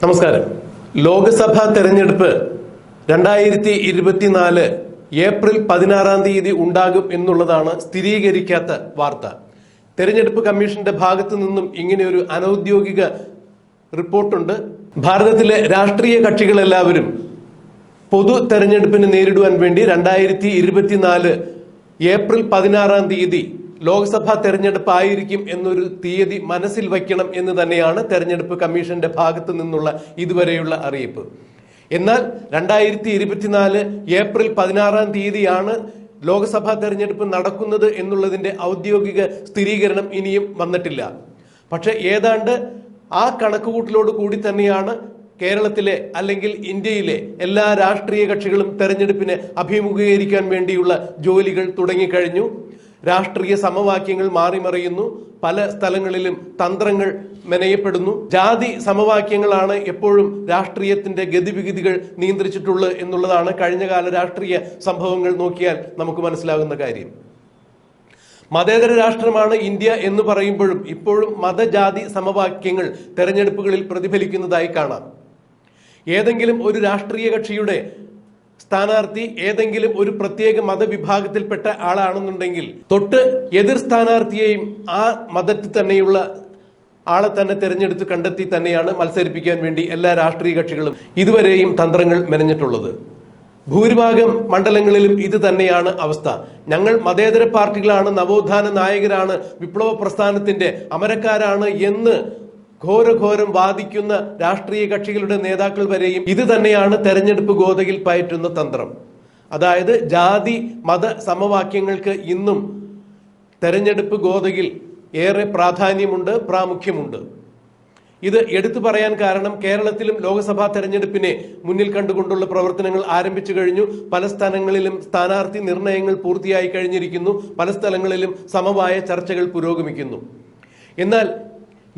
നമസ്കാരം. ലോക്സഭാ തെരഞ്ഞെടുപ്പ് രണ്ടായിരത്തി ഇരുപത്തിനാല് ഏപ്രിൽ പതിനാറാം തീയതി ഉണ്ടാകും എന്നുള്ളതാണ് സ്ഥിരീകരിക്കാത്ത വാർത്ത. തെരഞ്ഞെടുപ്പ് കമ്മീഷന്റെ ഭാഗത്തു നിന്നും ഇങ്ങനെ ഒരു അനൌദ്യോഗിക റിപ്പോർട്ടുണ്ട്. ഭാരതത്തിലെ രാഷ്ട്രീയ കക്ഷികളെല്ലാവരും പൊതു തെരഞ്ഞെടുപ്പിന് നേരിടുവാൻ വേണ്ടി രണ്ടായിരത്തി ഇരുപത്തിനാല് ഏപ്രിൽ പതിനാറാം തീയതി ലോക്സഭാ തെരഞ്ഞെടുപ്പ് ആയിരിക്കും എന്നൊരു തീയതി മനസ്സിൽ വയ്ക്കണം എന്ന് തന്നെയാണ് തെരഞ്ഞെടുപ്പ് കമ്മീഷന്റെ ഭാഗത്തു നിന്നുള്ള ഇതുവരെയുള്ള അറിയിപ്പ്. എന്നാൽ രണ്ടായിരത്തി ഇരുപത്തിനാല് ഏപ്രിൽ പതിനാറാം തീയതിയാണ് ലോക്സഭാ തെരഞ്ഞെടുപ്പ് നടക്കുന്നത് എന്നുള്ളതിന്റെ ഔദ്യോഗിക സ്ഥിരീകരണം ഇനിയും വന്നിട്ടില്ല. പക്ഷെ ഏതാണ്ട് ആ കണക്കുകൂട്ടലോട് കൂടി തന്നെയാണ് കേരളത്തിലെ അല്ലെങ്കിൽ ഇന്ത്യയിലെ എല്ലാ രാഷ്ട്രീയ കക്ഷികളും തെരഞ്ഞെടുപ്പിനെ അഭിമുഖീകരിക്കാൻ വേണ്ടിയുള്ള ജോലികൾ തുടങ്ങിക്കഴിഞ്ഞു. രാഷ്ട്രീയ സമവാക്യങ്ങൾ മാറിമറിയുന്നു. പല സ്ഥലങ്ങളിലും തന്ത്രങ്ങൾ മെനയപ്പെടുന്നു. ജാതി സമവാക്യങ്ങളാണ് എപ്പോഴും രാഷ്ട്രീയത്തിന്റെ ഗതിവിഗതികൾ നിയന്ത്രിച്ചിട്ടുള്ളത് എന്നുള്ളതാണ് കഴിഞ്ഞകാല രാഷ്ട്രീയ സംഭവങ്ങൾ നോക്കിയാൽ നമുക്ക് മനസ്സിലാകുന്ന കാര്യം. മതേതര രാഷ്ട്രമാണ് ഇന്ത്യ എന്ന് പറയുമ്പോഴും ഇപ്പോഴും മതജാതി സമവാക്യങ്ങൾ തെരഞ്ഞെടുപ്പുകളിൽ പ്രതിഫലിക്കുന്നതായി കാണാം. ഏതെങ്കിലും ഒരു രാഷ്ട്രീയ കക്ഷിയുടെ സ്ഥാനാർത്ഥി ഏതെങ്കിലും ഒരു പ്രത്യേക മതവിഭാഗത്തിൽപ്പെട്ട ആളാണെന്നുണ്ടെങ്കിൽ തൊട്ട് എതിർ സ്ഥാനാർത്ഥിയെയും ആ മതത്തിൽ തന്നെയുള്ള ആളെ തന്നെ തെരഞ്ഞെടുത്ത് കണ്ടെത്തി തന്നെയാണ് മത്സരിപ്പിക്കാൻ വേണ്ടി എല്ലാ രാഷ്ട്രീയ കക്ഷികളും ഇതുവരെയും തന്ത്രങ്ങൾ മെനഞ്ഞിട്ടുള്ളത്. ഭൂരിഭാഗം മണ്ഡലങ്ങളിലും ഇത് തന്നെയാണ് അവസ്ഥ. ഞങ്ങൾ മതേതര പാർട്ടികളാണ് നവോത്ഥാന നായകരാണ് വിപ്ലവ പ്രസ്ഥാനത്തിന്റെ അമരക്കാരാണ് എന്ന് ഘോരഘോരം വാദിക്കുന്ന രാഷ്ട്രീയ കക്ഷികളുടെ നേതാക്കൾ വരെയും ഇത് തന്നെയാണ് തെരഞ്ഞെടുപ്പ് ഗോതയിൽ പയറ്റുന്ന തന്ത്രം. അതായത് ജാതി മത സമവാക്യങ്ങൾക്ക് ഇന്നും തെരഞ്ഞെടുപ്പ് ഗോതയിൽ ഏറെ പ്രാധാന്യമുണ്ട് പ്രാമുഖ്യമുണ്ട്. ഇത് എടുത്തു പറയാൻ കാരണം കേരളത്തിലും ലോക്സഭാ തെരഞ്ഞെടുപ്പിനെ മുന്നിൽ കണ്ടുകൊണ്ടുള്ള പ്രവർത്തനങ്ങൾ ആരംഭിച്ചു കഴിഞ്ഞു. പല സ്ഥലങ്ങളിലും സ്ഥാനാർത്ഥി നിർണയങ്ങൾ പൂർത്തിയായി കഴിഞ്ഞിരിക്കുന്നു. പല സ്ഥലങ്ങളിലും സമവായ ചർച്ചകൾ പുരോഗമിക്കുന്നു. എന്നാൽ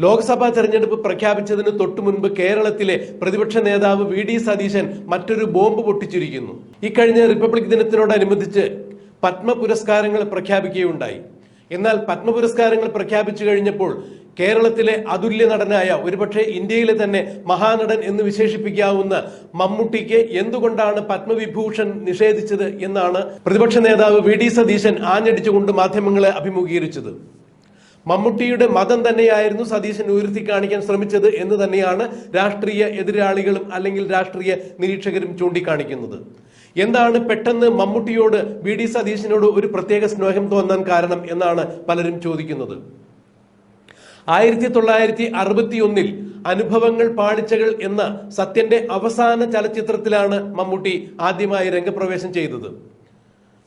ലോക്സഭാ തെരഞ്ഞെടുപ്പ് പ്രഖ്യാപിച്ചതിന് തൊട്ടു മുൻപ് കേരളത്തിലെ പ്രതിപക്ഷ നേതാവ് വി ഡി സതീശൻ മറ്റൊരു ബോംബ് പൊട്ടിച്ചിരിക്കുന്നു. ഇക്കഴിഞ്ഞ റിപ്പബ്ലിക് ദിനത്തിനോടനുബന്ധിച്ച് പത്മ പുരസ്കാരങ്ങൾ പ്രഖ്യാപിക്കുകയുണ്ടായി. എന്നാൽ പത്മ പുരസ്കാരങ്ങൾ പ്രഖ്യാപിച്ചു കഴിഞ്ഞപ്പോൾ കേരളത്തിലെ അതുല്യ നടനായ ഒരുപക്ഷെ ഇന്ത്യയിലെ തന്നെ മഹാനടൻ എന്ന് വിശേഷിപ്പിക്കാവുന്ന മമ്മൂട്ടിക്ക് എന്തുകൊണ്ടാണ് പത്മവിഭൂഷൺ നിഷേധിച്ചത് എന്നാണ് പ്രതിപക്ഷ നേതാവ് വി ഡി സതീശൻ ആഞ്ഞടിച്ചുകൊണ്ട് മാധ്യമങ്ങളെ അഭിമുഖീകരിച്ചത്. മമ്മൂട്ടിയുടെ മതം തന്നെയായിരുന്നു സതീശൻ ഉയർത്തി കാണിക്കാൻ ശ്രമിച്ചത് എന്ന് തന്നെയാണ് രാഷ്ട്രീയ എതിരാളികളും അല്ലെങ്കിൽ രാഷ്ട്രീയ നിരീക്ഷകരും ചൂണ്ടിക്കാണിക്കുന്നത്. എന്താണ് പെട്ടെന്ന് മമ്മൂട്ടിയോട് വി ഡി സതീശനോട് ഒരു പ്രത്യേക സ്നേഹം തോന്നാൻ കാരണം എന്നാണ് പലരും ചോദിക്കുന്നത്. ആയിരത്തി തൊള്ളായിരത്തി അറുപത്തി ഒന്നിൽ അനുഭവങ്ങൾ പാളിച്ചകൾ എന്ന സത്യന്റെ അവസാന ചലച്ചിത്രത്തിലാണ് മമ്മൂട്ടി ആദ്യമായി രംഗപ്രവേശം ചെയ്തത്.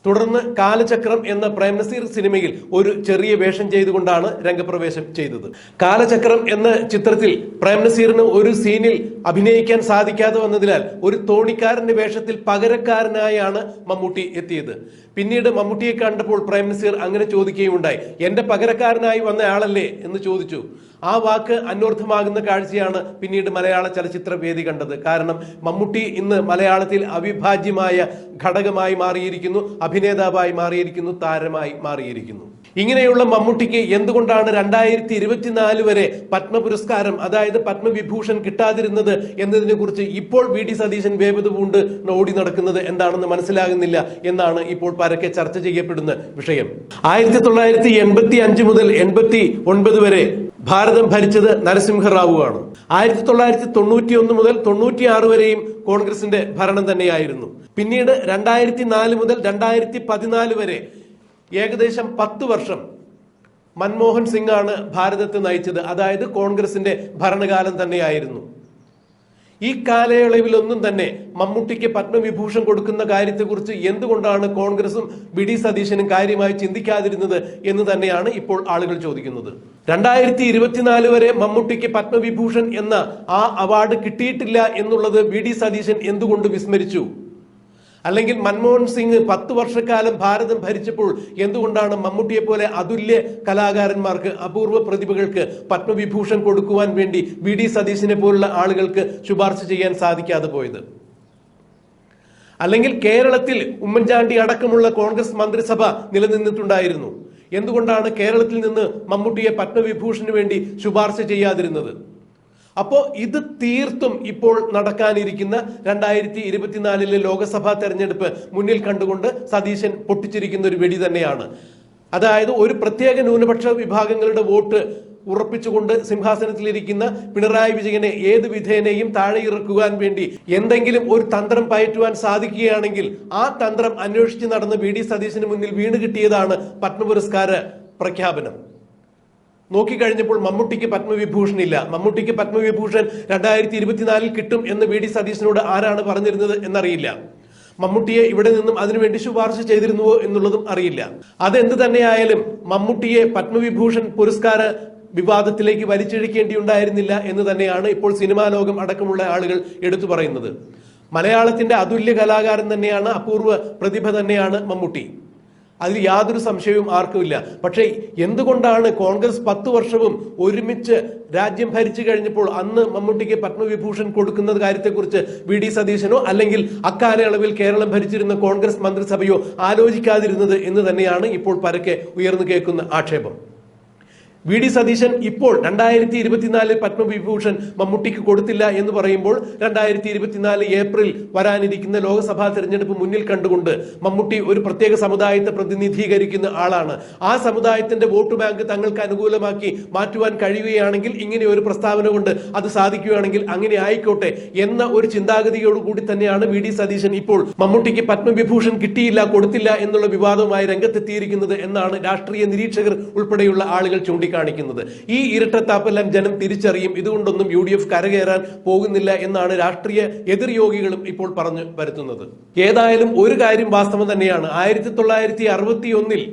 തുടർന്ന് കാലചക്രം എന്ന പ്രേംനസീർ സിനിമയിൽ ഒരു ചെറിയ വേഷം ചെയ്തുകൊണ്ടാണ് രംഗപ്രവേശം ചെയ്തത്. കാലചക്രം എന്ന ചിത്രത്തിൽ പ്രേംനസീറിന് ഒരു സീനിൽ അഭിനയിക്കാൻ സാധിക്കാതെ വന്നതിനാൽ ഒരു തോണിക്കാരന്റെ വേഷത്തിൽ പകരക്കാരനായാണ് മമ്മൂട്ടി എത്തിയത്. പിന്നീട് മമ്മൂട്ടിയെ കണ്ടപ്പോൾ പ്രേംനസീർ അങ്ങനെ ചോദിക്കുകയുണ്ടായി എന്റെ പകരക്കാരനായി വന്ന ആളല്ലേ? എന്ന് ചോദിച്ചു. ആ വാക്ക് അന്വർത്ഥമാകുന്ന കാഴ്ചയാണ് പിന്നീട് മലയാള ചലച്ചിത്ര വേദി കണ്ടത്. കാരണം മമ്മൂട്ടി ഇന്ന് മലയാളത്തിൽ അവിഭാജ്യമായ ഘടകമായി മാറിയിരിക്കുന്നു അഭിനേതാവായി മാറിയിരിക്കുന്നു താരമായി മാറിയിരിക്കുന്നു. ഇങ്ങനെയുള്ള മമ്മൂട്ടിക്ക് എന്തുകൊണ്ടാണ് രണ്ടായിരത്തി ഇരുപത്തിനാല് വരെ പത്മ പുരസ്കാരം അതായത് പത്മവിഭൂഷൺ കിട്ടാതിരുന്നത് എന്നതിനെ കുറിച്ച് ഇപ്പോൾ വി ഡി സതീശൻ വേവത് പൂണ്ട് ഓടി നടക്കുന്നത് എന്താണെന്ന് മനസ്സിലാകുന്നില്ല എന്നാണ് ഇപ്പോൾ പരക്കെ ചർച്ച ചെയ്യപ്പെടുന്ന വിഷയം. ആയിരത്തി തൊള്ളായിരത്തി എൺപത്തി അഞ്ച് മുതൽ എൺപത്തി ഒൻപത് വരെ ഭാരതം ഭരിച്ചത് നരസിംഹറാവു ആണ് ആയിരത്തി തൊള്ളായിരത്തി തൊണ്ണൂറ്റി ഒന്ന് മുതൽ തൊണ്ണൂറ്റി ആറ് വരെയും കോൺഗ്രസിന്റെ ഭരണം തന്നെയായിരുന്നു. പിന്നീട് രണ്ടായിരത്തി നാല് മുതൽ രണ്ടായിരത്തി പതിനാല് വരെ ഏകദേശം പത്ത് വർഷം മൻമോഹൻ സിംഗ് ആണ് ഭാരതത്തെ നയിച്ചത്. അതായത് കോൺഗ്രസിന്റെ ഭരണകാലം തന്നെയായിരുന്നു. ഈ കാലയളവിലൊന്നും തന്നെ മമ്മൂട്ടിക്ക് പത്മവിഭൂഷൺ കൊടുക്കുന്ന കാര്യത്തെക്കുറിച്ച് എന്തുകൊണ്ടാണ് കോൺഗ്രസും വി ഡി സതീശനും കാര്യമായി ചിന്തിക്കാതിരുന്നത് എന്ന് തന്നെയാണ് ഇപ്പോൾ ആളുകൾ ചോദിക്കുന്നത്. രണ്ടായിരത്തി ഇരുപത്തിനാല് വരെ മമ്മൂട്ടിക്ക് പത്മവിഭൂഷൺ എന്ന ആ അവാർഡ് കിട്ടിയിട്ടില്ല എന്നുള്ളത് വി ഡി സതീശൻ എന്തുകൊണ്ട് വിസ്മരിച്ചു? അല്ലെങ്കിൽ മൻമോഹൻ സിംഗ് പത്ത് വർഷക്കാലം ഭാരതം ഭരിച്ചപ്പോൾ എന്തുകൊണ്ടാണ് മമ്മൂട്ടിയെ പോലെ അതുല്യ കലാകാരന്മാർക്ക് അപൂർവ പ്രതിഭകൾക്ക് പത്മവിഭൂഷൺ കൊടുക്കുവാൻ വേണ്ടി വി ഡി സതീശിനെ പോലുള്ള ആളുകൾക്ക് ശുപാർശ ചെയ്യാൻ സാധിക്കാതെ പോയത്? അല്ലെങ്കിൽ കേരളത്തിൽ ഉമ്മൻചാണ്ടി അടക്കമുള്ള കോൺഗ്രസ് മന്ത്രിസഭ നിലനിന്നിട്ടുണ്ടായിരുന്നു. എന്തുകൊണ്ടാണ് കേരളത്തിൽ നിന്ന് മമ്മൂട്ടിയെ പത്മവിഭൂഷന് വേണ്ടി ശുപാർശ ചെയ്യാതിരുന്നത്? അപ്പോ ഇത് തീർത്തും ഇപ്പോൾ നടക്കാനിരിക്കുന്ന രണ്ടായിരത്തി ഇരുപത്തിനാലിലെ ലോക്സഭാ തെരഞ്ഞെടുപ്പ് മുന്നിൽ കണ്ടുകൊണ്ട് സതീശൻ പൊട്ടിച്ചിരിക്കുന്ന ഒരു വെടി തന്നെയാണ്. അതായത് ഒരു പ്രത്യേക ന്യൂനപക്ഷ വിഭാഗങ്ങളുടെ വോട്ട് ഉറപ്പിച്ചുകൊണ്ട് സിംഹാസനത്തിലിരിക്കുന്ന പിണറായി വിജയനെ ഏത് വിധേനയും താഴെ ഇറക്കുവാൻ വേണ്ടി എന്തെങ്കിലും ഒരു തന്ത്രം പയറ്റുവാൻ സാധിക്കുകയാണെങ്കിൽ ആ തന്ത്രം അന്വേഷിച്ച് നടന്ന വി ഡി സതീശന് മുന്നിൽ വീണ് കിട്ടിയതാണ് പത്മ പുരസ്കാര പ്രഖ്യാപനം. നോക്കിക്കഴിഞ്ഞപ്പോൾ മമ്മൂട്ടിക്ക് പത്മവിഭൂഷൺ ഇല്ല മമ്മൂട്ടിക്ക് പത്മവിഭൂഷൺ രണ്ടായിരത്തി ഇരുപത്തിനാലിൽ കിട്ടും എന്ന് വി ഡി സതീശനോട് ആരാണ് പറഞ്ഞിരുന്നത് എന്നറിയില്ല. മമ്മൂട്ടിയെ ഇവിടെ നിന്നും അതിനുവേണ്ടി ശുപാർശ ചെയ്തിരുന്നുവോ എന്നുള്ളതും അറിയില്ല. അതെന്ത് തന്നെയായാലും മമ്മൂട്ടിയെ പത്മവിഭൂഷൺ പുരസ്കാര വിവാദത്തിലേക്ക് വലിച്ചിഴക്കേണ്ടിയുണ്ടായിരുന്നില്ല എന്ന് തന്നെയാണ് ഇപ്പോൾ സിനിമാ ലോകം അടക്കമുള്ള ആളുകൾ എടുത്തു പറയുന്നത്. മലയാളത്തിന്റെ അതുല്യ കലാകാരൻ തന്നെയാണ് അപൂർവ പ്രതിഭ തന്നെയാണ് മമ്മൂട്ടി. അതിൽ യാതൊരു സംശയവും ആർക്കുമില്ല പക്ഷേ എന്തുകൊണ്ടാണ് കോൺഗ്രസ് പത്ത് വർഷവും ഒരുമിച്ച് രാജ്യം ഭരിച്ചു കഴിഞ്ഞപ്പോൾ അന്ന് മമ്മൂട്ടിക്ക് പത്മവിഭൂഷൺ കൊടുക്കുന്ന കാര്യത്തെക്കുറിച്ച് വി ഡി സതീശനോ? അല്ലെങ്കിൽ അക്കാലയളവിൽ കേരളം ഭരിച്ചിരുന്ന കോൺഗ്രസ് മന്ത്രിസഭയോ ആലോചിക്കാതിരുന്നത് എന്ന് തന്നെയാണ് ഇപ്പോൾ പരക്കെ ഉയർന്നു കേൾക്കുന്ന ആക്ഷേപം. വി ഡി സതീശൻ ഇപ്പോൾ രണ്ടായിരത്തി ഇരുപത്തിനാലിൽ പത്മവിഭൂഷൺ മമ്മൂട്ടിക്ക് കൊടുത്തില്ല എന്ന് പറയുമ്പോൾ രണ്ടായിരത്തി ഇരുപത്തിനാല് ഏപ്രിൽ വരാനിരിക്കുന്ന ലോക്സഭാ തെരഞ്ഞെടുപ്പ് മുന്നിൽ കണ്ടുകൊണ്ട് മമ്മൂട്ടി ഒരു പ്രത്യേക സമുദായത്തെ പ്രതിനിധീകരിക്കുന്ന ആളാണ്. ആ സമുദായത്തിന്റെ വോട്ട് ബാങ്ക് തങ്ങൾക്ക് അനുകൂലമാക്കി മാറ്റുവാൻ കഴിയുകയാണെങ്കിൽ ഇങ്ങനെ ഒരു പ്രസ്താവന കൊണ്ട് അത് സാധിക്കുകയാണെങ്കിൽ അങ്ങനെ ആയിക്കോട്ടെ എന്ന ഒരു ചിന്താഗതിയോടുകൂടി തന്നെയാണ് വി ഡി സതീശൻ ഇപ്പോൾ മമ്മൂട്ടിക്ക് പത്മവിഭൂഷൺ കിട്ടിയില്ല കൊടുത്തില്ല എന്നുള്ള വിവാദവുമായി രംഗത്തെത്തിയിരിക്കുന്നത് എന്നാണ് രാഷ്ട്രീയ നിരീക്ഷകർ ഉൾപ്പെടെയുള്ള ആളുകൾ ചൂണ്ടിക്കാണിക്കുന്നത് ഈ ഇരട്ടത്താപ്പെല്ലാം ജനം തിരിച്ചറിയും. ഇതുകൊണ്ടൊന്നും യു ഡി എഫ് കരകയറാൻ പോകുന്നില്ല എന്നാണ് രാഷ്ട്രീയ എതിർയോഗികളും ഇപ്പോൾ പറഞ്ഞു വരുത്തുന്നത്. ഏതായാലും ഒരു കാര്യം വാസ്തവം തന്നെയാണ്. ആയിരത്തി തൊള്ളായിരത്തി അറുപത്തി ഒന്നിൽ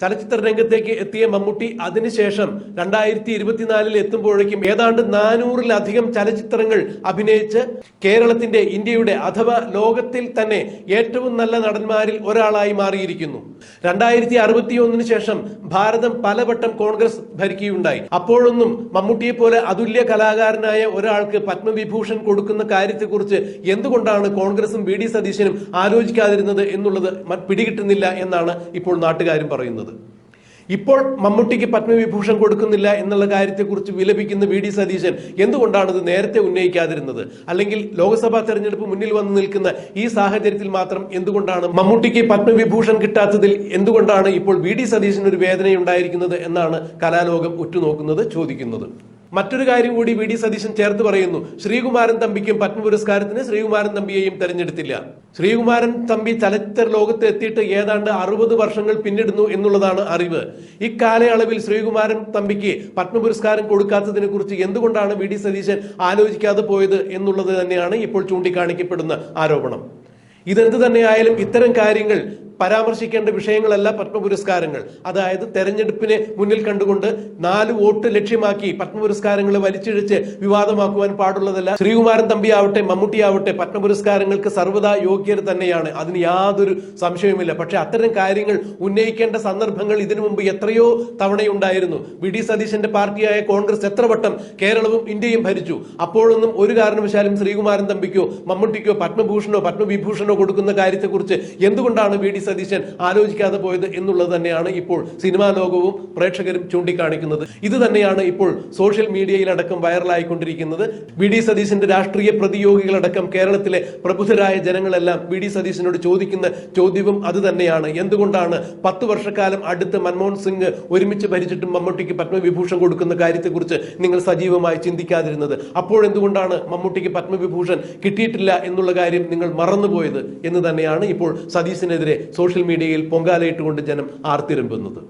ചലച്ചിത്ര രംഗത്തേക്ക് എത്തിയ മമ്മൂട്ടി അതിനുശേഷം രണ്ടായിരത്തി ഇരുപത്തിനാലിൽ എത്തുമ്പോഴേക്കും ഏതാണ്ട് നാനൂറിലധികം ചലച്ചിത്രങ്ങൾ അഭിനയിച്ച് കേരളത്തിന്റെ ഇന്ത്യയുടെ അഥവാ ലോകത്തിൽ തന്നെ ഏറ്റവും നല്ല നടന്മാരിൽ ഒരാളായി മാറിയിരിക്കുന്നു. രണ്ടായിരത്തി അറുപത്തി ഒന്നിന് ശേഷം ഭാരതം പലവട്ടം കോൺഗ്രസ് ഭരിക്കുകയുണ്ടായി. അപ്പോഴൊന്നും മമ്മൂട്ടിയെ പോലെ അതുല്യ കലാകാരനായ ഒരാൾക്ക് പത്മവിഭൂഷൺ കൊടുക്കുന്ന കാര്യത്തെക്കുറിച്ച് എന്തുകൊണ്ടാണ് കോൺഗ്രസും വി ഡി സതീശനും ആലോചിക്കാതിരുന്നത് എന്നുള്ളത് പിടികിട്ടുന്നില്ല എന്നാണ് ഇപ്പോൾ നാട്ടുകാരും പറയുന്നത്. ഇപ്പോൾ മമ്മൂട്ടിക്ക് പത്മവിഭൂഷൺ കൊടുക്കുന്നില്ല എന്നുള്ള കാര്യത്തെക്കുറിച്ച് വിലപിക്കുന്ന വി ഡി സതീശൻ എന്തുകൊണ്ടാണ് ഇത് നേരത്തെ ഉന്നയിക്കാതിരുന്നത്? അല്ലെങ്കിൽ ലോക്സഭാ തെരഞ്ഞെടുപ്പ് മുന്നിൽ വന്നു നിൽക്കുന്ന ഈ സാഹചര്യത്തിൽ മാത്രം എന്തുകൊണ്ടാണ് മമ്മൂട്ടിക്ക് പത്മവിഭൂഷൺ കിട്ടാത്തതിൽ എന്തുകൊണ്ടാണ് ഇപ്പോൾ വി ഡി സതീശന് ഒരു വേദനയുണ്ടായിരിക്കുന്നത് എന്നാണ് കലാലോകം ഉറ്റുനോക്കുന്നത് ചോദിക്കുന്നത്. മറ്റൊരു കാര്യം കൂടി വി ഡി സതീശൻ ചേർത്ത് പറയുന്നു. ശ്രീകുമാരൻ തമ്പിക്കും പത്മ പുരസ്കാരത്തിന് ശ്രീകുമാരൻ തമ്പിയെയും തെരഞ്ഞെടുത്തില്ല. ശ്രീകുമാരൻ തമ്പി ചലച്ചിത്ര ലോകത്ത് എത്തിയിട്ട് ഏതാണ്ട് അറുപത് വർഷങ്ങൾ പിന്നിടുന്നു എന്നുള്ളതാണ് അറിവ്. ഇക്കാലയളവിൽ ശ്രീകുമാരൻ തമ്പിക്ക് പത്മ പുരസ്കാരം കൊടുക്കാത്തതിനെ കുറിച്ച് എന്തുകൊണ്ടാണ് വി ഡി സതീശൻ ആലോചിക്കാതെ പോയത് എന്നുള്ളത് തന്നെയാണ് ഇപ്പോൾ ചൂണ്ടിക്കാണിക്കപ്പെടുന്ന ആരോപണം. ഇതെന്ത് തന്നെയായാലും ഇത്തരം കാര്യങ്ങൾ പരാമർശിക്കേണ്ട വിഷയങ്ങളല്ല പത്മപുരസ്കാരങ്ങൾ. അതായത് തെരഞ്ഞെടുപ്പിനെ മുന്നിൽ കണ്ടുകൊണ്ട് നാല് വോട്ട് ലക്ഷ്യമാക്കി പത്മ പുരസ്കാരങ്ങൾ വലിച്ചിഴച്ച് വിവാദമാക്കുവാൻ പാടുള്ളതല്ല. ശ്രീകുമാരൻ തമ്പി ആവട്ടെ മമ്മൂട്ടി ആവട്ടെ പത്മ പുരസ്കാരങ്ങൾക്ക് സർവതാ യോഗ്യർ തന്നെയാണ്. അതിന് യാതൊരു സംശയവുമില്ല. പക്ഷെ അത്തരം കാര്യങ്ങൾ ഉന്നയിക്കേണ്ട സന്ദർഭങ്ങൾ ഇതിനു മുമ്പ് എത്രയോ തവണയുണ്ടായിരുന്നു. വി. ഡി. സതീശന്റെ പാർട്ടിയായ കോൺഗ്രസ് എത്ര വട്ടം കേരളവും ഇന്ത്യയും ഭരിച്ചു. അപ്പോഴൊന്നും ഒരു കാരണവശാലും ശ്രീകുമാരൻ തമ്പിക്കോ മമ്മൂട്ടിക്കോ പത്മഭൂഷണോ പത്മവിഭൂഷണോ കൊടുക്കുന്ന കാര്യത്തെക്കുറിച്ച് എന്തുകൊണ്ടാണ് വി. ഡി. സതീശൻ ആലോചിക്കാതെ പോയത് എന്നുള്ളത് തന്നെയാണ് ഇപ്പോൾ സിനിമാ ലോകവും പ്രേക്ഷകരും ചൂണ്ടിക്കാണിക്കുന്നത്. ഇത് തന്നെയാണ് ഇപ്പോൾ സോഷ്യൽ മീഡിയയിലടക്കം വൈറലായിക്കൊണ്ടിരിക്കുന്നത്. വി ഡി സതീശന്റെ രാഷ്ട്രീയ പ്രതിയോഗികളടക്കം കേരളത്തിലെ പ്രബുദ്ധരായ ജനങ്ങളെല്ലാം വി ഡി സതീശനോട് ചോദിക്കുന്ന ചോദ്യവും അത് തന്നെയാണ്. എന്തുകൊണ്ടാണ് പത്ത് വർഷക്കാലം അടുത്ത് മൻമോഹൻ സിംഗ് ഒരുമിച്ച് ഭരിച്ചിട്ടും മമ്മൂട്ടിക്ക് പത്മവിഭൂഷൺ കൊടുക്കുന്ന കാര്യത്തെക്കുറിച്ച് നിങ്ങൾ സജീവമായി ചിന്തിക്കാതിരുന്നത്? അപ്പോഴെന്തുകൊണ്ടാണ് മമ്മൂട്ടിക്ക് പത്മവിഭൂഷൺ കിട്ടിയിട്ടില്ല എന്നുള്ള കാര്യം നിങ്ങൾ മറന്നുപോയത് എന്ന് തന്നെയാണ് ഇപ്പോൾ സതീശനെതിരെ സോഷ്യൽ മീഡിയയിൽ പൊങ്കാലയിട്ടുകൊണ്ട് ജനം ആർത്തിരമ്പുന്നത്.